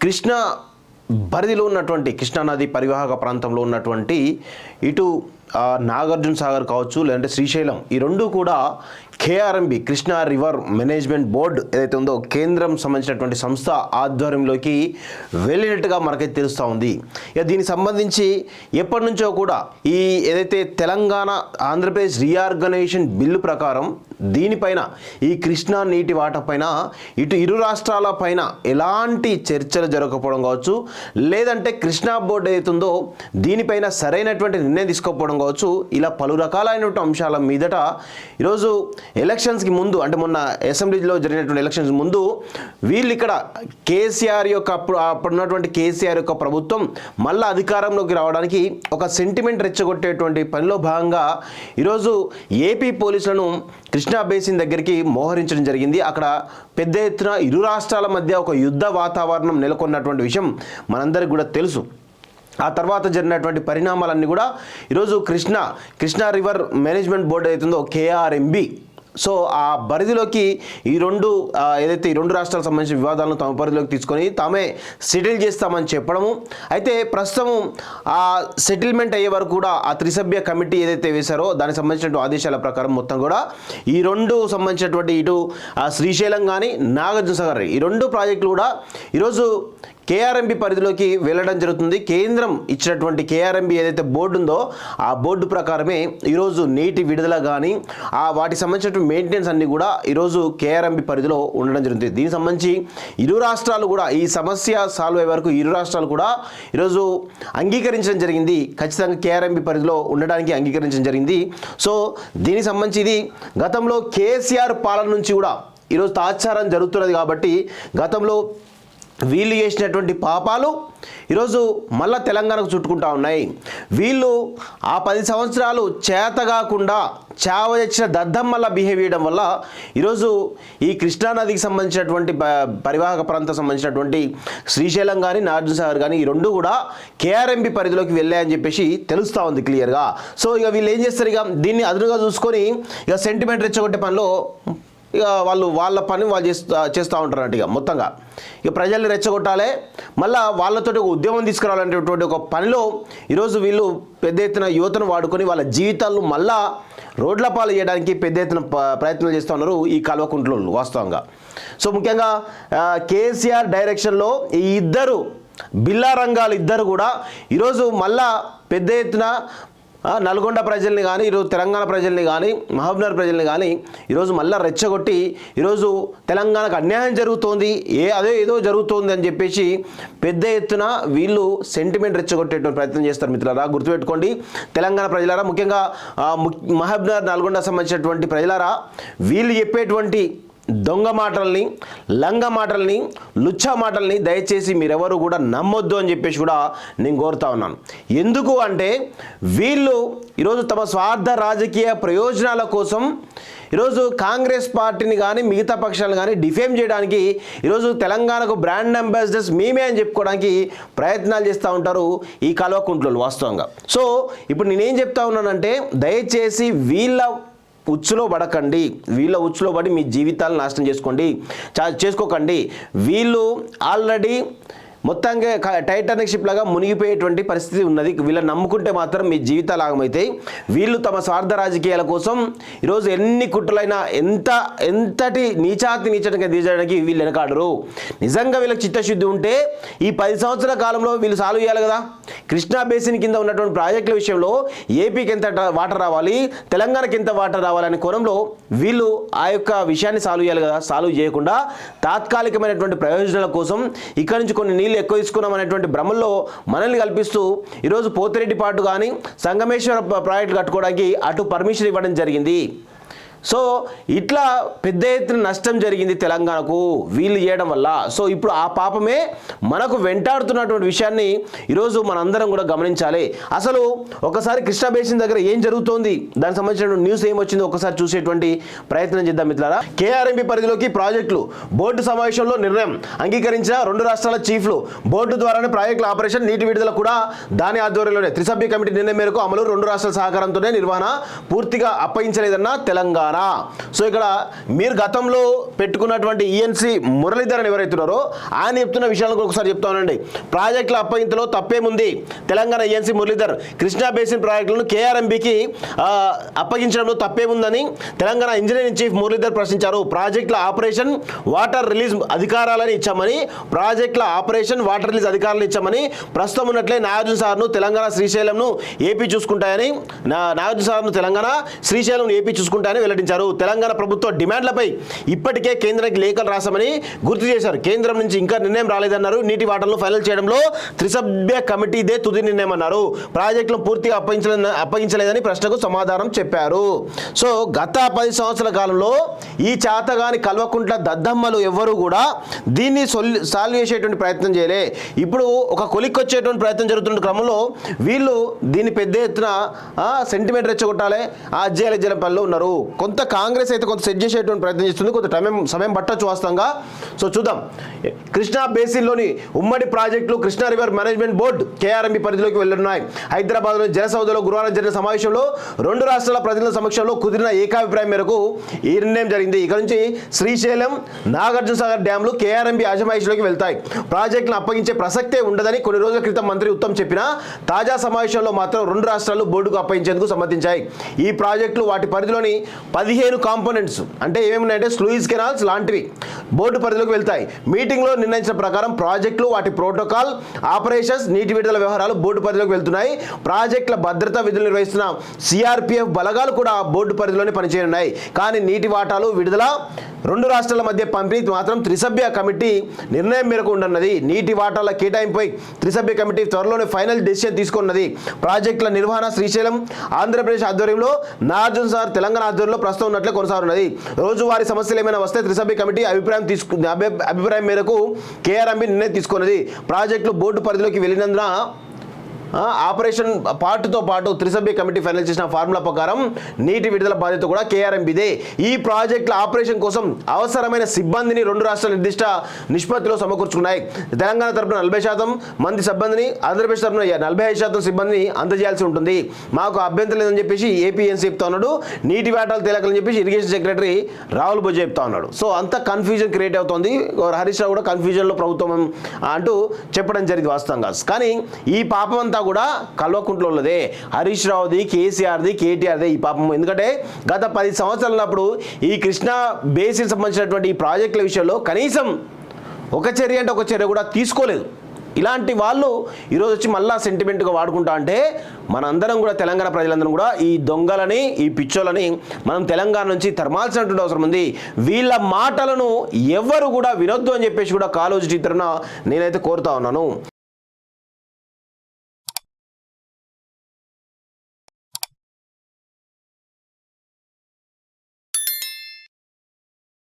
కృష్ణా పరిధిలో ఉన్నటువంటి కృష్ణానది పరివాహక ప్రాంతంలో ఉన్నటువంటి ఇటు నాగార్జున సాగర్ కావచ్చు లేదంటే శ్రీశైలం ఈ రెండు కూడా KRMB Krishna river management board ఏదైతే ఉందో కేంద్రం సంబంధించినటువంటి సంస్థ ఆధ్వర్యంలోకి వెళ్ళినట్టుగా మనకైతే తెలుస్తూ ఉంది. ఇక దీనికి సంబంధించి ఎప్పటి నుంచో కూడా ఈ ఏదైతే తెలంగాణ ఆంధ్రప్రదేశ్ రీఆర్గనైజేషన్ బిల్లు ప్రకారం దీనిపైన ఈ కృష్ణా నీటి వాటపైన ఇటు ఇరు రాష్ట్రాల పైన ఎలాంటి చర్చలు జరగకపోవడం కావచ్చు లేదంటే కృష్ణా బోర్డు ఏదైతుందో దీనిపైన సరైనటువంటి నిర్ణయం తీసుకోకపోవడం కావచ్చు. ఇలా పలు రకాలైనటువంటి అంశాల మీదట ఈరోజు ఎలక్షన్స్కి ముందు అంటే మొన్న అసెంబ్లీలో జరిగినటువంటి ఎలక్షన్స్ ముందు వీళ్ళు ఇక్కడ కేసీఆర్ యొక్క అప్పుడు అప్పుడున్నటువంటి కేసీఆర్ యొక్క ప్రభుత్వం మళ్ళీ అధికారంలోకి రావడానికి ఒక సెంటిమెంట్ రెచ్చగొట్టేటువంటి పనిలో భాగంగా ఈరోజు ఏపీ పోలీసులను కృష్ణా బేసిన్ దగ్గరికి మోహరించడం జరిగింది. అక్కడ పెద్ద ఎత్తున ఇరు రాష్ట్రాల మధ్య ఒక యుద్ధ వాతావరణం నెలకొన్నటువంటి విషయం మనందరికి కూడా తెలుసు. ఆ తర్వాత జరిగినటువంటి పరిణామాలన్నీ కూడా ఈరోజు Krishna Krishna river management board అవుతుందో కేఆర్ఎంబి. సో ఆ పరిధిలోకి ఈ రెండు ఏదైతే ఈ రెండు రాష్ట్రాలకు సంబంధించిన వివాదాలను తమ పరిధిలోకి తీసుకొని తామే సెటిల్ చేస్తామని చెప్పడము. అయితే ప్రస్తుతం ఆ సెటిల్మెంట్ అయ్యే వరకు కూడా ఆ త్రిసభ్య కమిటీ ఏదైతే వేశారో దానికి సంబంధించిన ఆదేశాల ప్రకారం మొత్తం కూడా ఈ రెండు సంబంధించినటువంటి ఇటు ఆ శ్రీశైలం కానీ నాగార్జున సాగర్ ఈ రెండు ప్రాజెక్టులు కూడా ఈరోజు కేఆర్ఎంబి పరిధిలోకి వెళ్ళడం జరుగుతుంది. కేంద్రం ఇచ్చినటువంటి కేఆర్ఎంబి ఏదైతే బోర్డు ఉందో ఆ బోర్డు ప్రకారమే ఈరోజు నీటి విడుదల కానీ ఆ వాటికి సంబంధించినటువంటి మెయింటెనెన్స్ అన్ని కూడా ఈరోజు కేఆర్ఎంబి పరిధిలో ఉండడం జరుగుతుంది. దీనికి సంబంధించి ఇరు రాష్ట్రాలు కూడా ఈ సమస్య సాల్వ్ అయ్యే వరకు ఇరు రాష్ట్రాలు కూడా ఈరోజు అంగీకరించడం జరిగింది. ఖచ్చితంగా కేఆర్ఎంబి పరిధిలో ఉండడానికి అంగీకరించడం జరిగింది. సో దీనికి సంబంధించి ఇది గతంలో కేసీఆర్ పాలన నుంచి కూడా ఈరోజు తాత్సారం జరుగుతున్నది కాబట్టి గతంలో వీళ్ళు చేసినటువంటి పాపాలు ఈరోజు మళ్ళా తెలంగాణకు చుట్టుకుంటా ఉన్నాయి. వీళ్ళు ఆ పది సంవత్సరాలు చేతగాకుండా చావ తెచ్చిన దద్దమ్మల్లా బిహేవ్ చేయడం వల్ల ఈరోజు ఈ కృష్ణానదికి సంబంధించినటువంటి ప- పరివాహక ప్రాంతం సంబంధించినటువంటి శ్రీశైలం కానీ నాగార్జున సాగర్ కానీ ఈ రెండు కూడా కేఆర్ఎంపి పరిధిలోకి వెళ్ళాయని చెప్పేసి తెలుస్తూ ఉంది క్లియర్గా. సో ఇక వీళ్ళు ఏం చేస్తారు ఇక? దీన్ని అదునుగా చూసుకొని ఇక సెంటిమెంట్ రెచ్చగొట్టే పనిలో ఇక వాళ్ళు వాళ్ళ పని వాళ్ళు చేస్తూ చేస్తూ ఉంటారు ఇక మొత్తంగా. ఇక ప్రజల్ని రెచ్చగొట్టాలి మళ్ళా వాళ్ళతోటి ఒక ఉద్యమం తీసుకురావాలనేటువంటి ఒక పనిలో ఈరోజు వీళ్ళు పెద్ద ఎత్తున యువతను వాడుకొని వాళ్ళ జీవితాలను మళ్ళా రోడ్ల పాలు చేయడానికి పెద్ద ఎత్తున ప్రయత్నాలు చేస్తూ ఉన్నారు ఈ కల్వకుంట్లోళ్ళు వాస్తవంగా. సో ముఖ్యంగా కేసీఆర్ డైరెక్షన్లో ఈ ఇద్దరు బిల్లా రంగాలు ఇద్దరు కూడా ఈరోజు మళ్ళా పెద్ద ఎత్తున నల్గొండ ప్రజల్ని కానీ ఈరోజు తెలంగాణ ప్రజల్ని కానీ మహబూబ్నగర్ ప్రజల్ని కానీ ఈరోజు మళ్ళీ రెచ్చగొట్టి ఈరోజు తెలంగాణకు అన్యాయం జరుగుతోంది ఏ అదే ఏదో జరుగుతోంది అని చెప్పేసి పెద్ద ఎత్తున వీళ్ళు సెంటిమెంట్ రెచ్చగొట్టేటువంటి ప్రయత్నం చేస్తారు మిత్రులారా. గుర్తుపెట్టుకోండి తెలంగాణ ప్రజలారా ముఖ్యంగా ము- మహబూబ్నగర్ నల్గొండ సంబంధించినటువంటి ప్రజలారా వీళ్ళు చెప్పేటువంటి దొంగ మాటల్ని లంగ మాటల్ని లుచ్చ మాటల్ని దయచేసి మీరెవరు కూడా నమ్మొద్దు అని చెప్పేసి కూడా నేను కోరుతా ఉన్నాను. ఎందుకు అంటే వీళ్ళు ఈరోజు తమ స్వార్థ రాజకీయ ప్రయోజనాల కోసం ఈరోజు కాంగ్రెస్ పార్టీని కానీ మిగతా పక్షాలను కానీ డిఫేమ్ చేయడానికి ఈరోజు తెలంగాణకు బ్రాండ్ అంబాసిడర్స్ మేమే అని చెప్పుకోవడానికి ప్రయత్నాలు చేస్తూ ఉంటారు ఈ కల్వకుంట్లలో వాస్తవంగా. సో ఇప్పుడు నేనేం చెప్తా ఉన్నానంటే దయచేసి వీళ్ళ ఉచ్చులో పడకండి. వీళ్ళ ఉచ్చులో పడి మీ జీవితాలను నాశనం చేసుకోండి. చేసుకోకండి. వీళ్ళు ఆల్రెడీ మొత్తంగా టైటానిక్ షిప్ లాగా మునిగిపోయేటువంటి పరిస్థితి ఉన్నది. వీళ్ళని నమ్ముకుంటే మాత్రం మీ జీవితాలు ఆగమవుతాయి వీళ్ళు తమ స్వార్థ రాజకీయాల కోసం ఈరోజు ఎన్ని కుట్రలైనా ఎంత ఎంతటి నీచాతి నీచటంగా తీర్చడానికి వీళ్ళు వెనకాడరు. నిజంగా వీళ్ళకి చిత్తశుద్ధి ఉంటే ఈ పది సంవత్సరాల కాలంలో వీళ్ళు సాల్వ్ చేయాలి కదా. కృష్ణా బేసిన్ కింద ఉన్నటువంటి ప్రాజెక్టుల విషయంలో ఏపీకి ఎంత వాటర్ రావాలి తెలంగాణకి ఎంత వాటర్ రావాలనే కోణంలో వీళ్ళు ఆ యొక్క విషయాన్ని సాల్వ్ చేయాలి కదా. సాల్వ్ చేయకుండా తాత్కాలికమైనటువంటి ప్రయోజనాల కోసం ఇక్కడ నుంచి కొన్ని నీళ్ళు ఎక్కువ తీసుకున్నాం అనేటువంటి భ్రమల్లో మనల్ని కల్పిస్తూ ఈరోజు పోతిరెడ్డి పాటు కానీ సంగమేశ్వర ప్రాజెక్టు కట్టుకోవడానికి అటు పర్మిషన్ ఇవ్వడం జరిగింది. సో ఇట్లా పెద్ద ఎత్తున నష్టం జరిగింది తెలంగాణకు. వీళ్ళు చేయడం వల్ల. సో ఇప్పుడు ఆ పాపమే మనకు వెంటాడుతున్నటువంటి విషయాన్ని ఈరోజు మనందరం కూడా గమనించాలి. అసలు ఒకసారి కృష్ణా బేసిన్ దగ్గర ఏం జరుగుతోంది? దానికి సంబంధించిన న్యూస్ ఏమొచ్చిందో ఒకసారి చూసేటువంటి ప్రయత్నం చేద్దాం మిత్రులారా. కేఆర్ఎంపీ పరిధిలోకి ప్రాజెక్టులు. బోర్డు సమావేశంలో నిర్ణయం అంగీకరించిన రెండు రాష్ట్రాల చీఫ్లు. బోర్డు ద్వారానే ప్రాజెక్టుల ఆపరేషన్ నీటి విడుదల కూడా దాని ఆధ్వర్యంలోనే. త్రిసభ్య కమిటీ నిర్ణయం మేరకు అమలు రెండు రాష్ట్రాల సహకారంతోనే నిర్వహణ పూర్తిగా అప్పగించలేదన్న తెలంగాణ. తెలంగాణ సో ఇక్కడ మీరు గతంలో పెట్టుకున్నటువంటి ఈఎన్సీ మురళీధరన్ ఎవరైతున్నారో ఆయన చెప్తున్న విషయాలను ఒకసారి చెప్తానండి ప్రాజెక్టుల అప్పగింతలో తప్పేముంది? తెలంగాణ ఈఎన్సీ మురళీధర్ కృష్ణా బేసిన్ ప్రాజెక్టులను కేఆర్ఎంబికి అప్పగించడంలో తప్పేముందని తెలంగాణ ఇంజనీరింగ్ చీఫ్ మురళీధర్ ప్రశ్నించారు. ప్రాజెక్టుల ఆపరేషన్ వాటర్ రిలీజ్ అధికారాలను ఇచ్చామని ప్రాజెక్టుల ఆపరేషన్ వాటర్ రిలీజ్ అధికారాలను ఇచ్చామని ప్రస్తుతం ఉన్నట్లే నాగార్జున సార్ను తెలంగాణ శ్రీశైలంను ఏపీ చూసుకుంటాయని నాగార్జున సార్ను తెలంగాణ శ్రీశైలం ఏపీ చూసుకుంటాయని వెల్లడించారు తెలంగాణ ప్రభుత్వ డిమాండ్లపై ఇప్పటికే కేంద్రానికి లేఖలు రాశామని గుర్తు చేశారు. కేంద్రం నుంచి ఇంకా నిర్ణయం రాలేదన్నారు. నీటి వాటర్లను ఫైనల్ చేయడంలో త్రిసభ్య కమిటీదే తుది నిర్ణయం అన్నారు. ప్రాజెక్టులను పూర్తిగా అప్పగించలే అప్పగించలేదని ప్రశ్నకు సమాధానం చెప్పారు. సో గత పది సంవత్సరాల కాలంలో ఈ చేతగాని కల్వకుంట్ల దద్దమ్మలు ఎవ్వరూ కూడా దీన్ని సొల్యూ సాల్వ్ చేసేటువంటి ప్రయత్నం చేయలే. ఇప్పుడు ఒక కొలిక్కి వచ్చేటువంటి ప్రయత్నం జరుగుతున్న క్రమంలో వీళ్ళు దీన్ని పెద్ద ఎత్తున సెంటిమెంట్ రెచ్చగొట్టాలి. ఆ అజ్జయాల అజ్జల పనిలో ఉన్నారు. కొంత కాంగ్రెస్ అయితే కొంత సెట్ చేసేటువంటి ప్రయత్నం చేస్తుంది. కొంత టైం సమయం పట్టొచ్చు వాస్తవంగా. సో చూద్దాం. కృష్ణా బేసిన్లోని ఉమ్మడి ప్రాజెక్టులు Krishna river management board KRMB పరిధిలోకి వెళ్ళనున్నాయి. హైదరాబాద్లోని జలసౌదలో గురువారం జరిగిన సమావేశంలో రెండు రాష్ట్రాల ప్రజల సమక్షంలో కుదిరిన ఏకాభిప్రాయం మేరకు ఈ నిర్ణయం జరిగింది. ఇక నుంచి శ్రీశైలం నాగార్జున సాగర్ డ్యాంలు కేఆర్ఎంబి అజమాయిషిలోకి వెళ్తాయి. ప్రాజెక్టులను అప్పగించే ప్రసక్తే ఉండదని కొన్ని రోజుల క్రితం మంత్రి ఉత్తమ్ చెప్పిన తాజా సమావేశంలో మాత్రం రెండు రాష్ట్రాలు బోర్డుకు అప్పగించేందుకు సమ్మతించాయి. ఈ ప్రాజెక్టులు వాటి పరిధిలోని పదిహేను కాంపోనెంట్స్ అంటే ఏమేమిటంటే స్లూయిస్ కెనాల్స్ లాంటివి బోర్డు పరిధిలోకి వెళ్తాయి. మీటింగ్లో నిర్ణయించిన ప్రకారం ప్రాజెక్టులు వాటి ప్రోటోకాల్ ఆపరేషన్స్ నీటి విడుదల వ్యవహారాలు బోర్డు పరిధిలోకి వెళ్తున్నాయి. ప్రాజెక్టుల భద్రతా విధులు నిర్వహిస్తున్న సిఆర్పిఎఫ్ బలగాలు కూడా బోర్డు పరిధిలోనే పనిచేయనున్నాయి. కానీ నీటి వాటాలు విడుదల రెండు రాష్ట్రాల మధ్య పంపిణీ మాత్రం త్రిసభ్య కమిటీ నిర్ణయం మేరకు ఉండన్నది నీటి వాటాల కేటాయింపై త్రిసభ్య కమిటీ త్వరలోనే ఫైనల్ డెసిషన్ తీసుకున్నది ప్రాజెక్టుల నిర్వహణ శ్రీశైలం ఆంధ్రప్రదేశ్ ఆధ్వర్యంలో నాగార్జున సార్ తెలంగాణ ఆధ్వర్యంలో ప్రస్తుతం ఉన్నట్లే కొనసాగుతున్నది. రోజువారీ సమస్యలు ఏమైనా వస్తే త్రిసభ్య కమిటీ అభిప్రాయం తీసుకు అభిప్రాయం మేరకు కేఆర్ఎంబి నిర్ణయం తీసుకున్నది. ప్రాజెక్టులు బోర్డు పరిధిలోకి వెళ్ళినందున ఆపరేషన్ పార్ట్తో పాటు త్రిసభ్య కమిటీ ఫైనల్ చేసిన ఫార్ములా ప్రకారం నీటి విడుదల బాధ్యత కూడా కేఆర్ఎంబిదే. ఈ ప్రాజెక్టుల ఆపరేషన్ కోసం అవసరమైన సిబ్బందిని రెండు రాష్ట్రాల నిర్దిష్ట నిష్పత్తిలో సమకూర్చుకున్నాయి. తెలంగాణ తరపున నలభై శాతం మంది సిబ్బందిని ఆంధ్రప్రదేశ్ తరపున నలభై ఐదు శాతం సిబ్బందిని అందజేయాల్సి ఉంటుంది. మాకు అభ్యంతరం లేదని చెప్పేసి ఏపీఎన్సీ చెప్తా ఉన్నాడు. నీటి వేటాలు తేలకలని చెప్పేసి ఇరిగేషన్ సెక్రటరీ రాహుల్ బొజ్జ చెప్తా ఉన్నాడు. సో అంత కన్ఫ్యూజన్ క్రియేట్ అవుతుంది. హరీష్ రావు కూడా కన్ఫ్యూజన్లో ప్రభుత్వం అంటూ చెప్పడం జరిగింది వాస్తవంగా. కానీ ఈ పాపం అంతా కూడా కల్వకుంట్లో ఉన్నదే హరీష్ రావుది కేసీఆర్ది కేటీఆర్ది ఈ పాపం. ఎందుకంటే గత పది సంవత్సరాలప్పుడు ఈ కృష్ణా బేసిన్ సంబంధించినటువంటి ఈ ప్రాజెక్టుల విషయంలో కనీసం ఒక చర్య అంటే ఒక చర్య కూడా తీసుకోలేదు. ఇలాంటి వాళ్ళు ఈరోజు వచ్చి మళ్ళా సెంటిమెంట్గా వాడుకుంటా అంటే మనందరం కూడా తెలంగాణ ప్రజలందరం కూడా ఈ దొంగలని ఈ పిచ్చోలని మనం తెలంగాణ నుంచి తరమాల్సినటువంటి అవసరం ఉంది. వీళ్ళ మాటలను ఎవ్వరు కూడా వినొద్దు అని చెప్పేసి కూడా కాలోజీ చిత్రన నేనైతే కోరుతా ఉన్నాను.